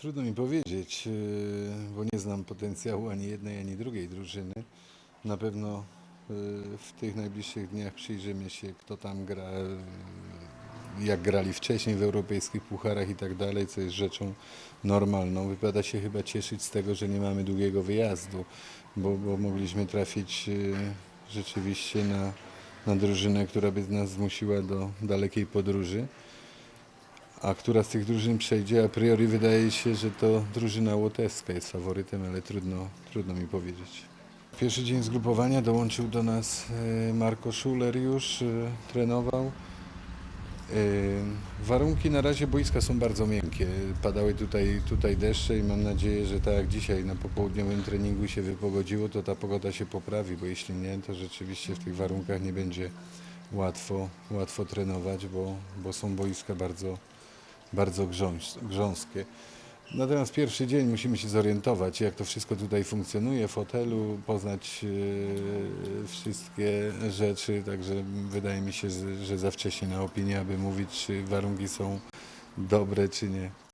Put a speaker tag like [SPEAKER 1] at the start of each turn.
[SPEAKER 1] Trudno mi powiedzieć, yy, bo nie znam potencjału ani jednej, ani drugiej drużyny. Na pewno yy, w tych najbliższych dniach przyjrzymy się, kto tam gra, yy, jak grali wcześniej w europejskich pucharach i tak dalej, co jest rzeczą normalną. Wypada się chyba cieszyć z tego, że nie mamy długiego wyjazdu, bo, bo mogliśmy trafić rzeczywiście na, na drużynę, która by nas zmusiła do dalekiej podróży. A która z tych drużyn przejdzie? A priori wydaje się, że to drużyna łotewska jest faworytem, ale trudno, trudno mi powiedzieć. Pierwszy dzień zgrupowania dołączył do nas e, Marko Schuler już, e, trenował. E, Warunki na razie boiska są bardzo miękkie. Padały tutaj, tutaj deszcze i mam nadzieję, że tak jak dzisiaj na popołudniowym treningu się wypogodziło, to ta pogoda się poprawi, bo jeśli nie, to rzeczywiście w tych warunkach nie będzie łatwo, łatwo trenować, bo, bo są boiska bardzo, bardzo grząs, grząskie. Natomiast pierwszy dzień musimy się zorientować, jak to wszystko tutaj funkcjonuje w hotelu, poznać e, wszystkie rzeczy, także wydaje mi się, że za wcześnie na opinię, aby mówić, czy warunki są dobre, czy nie.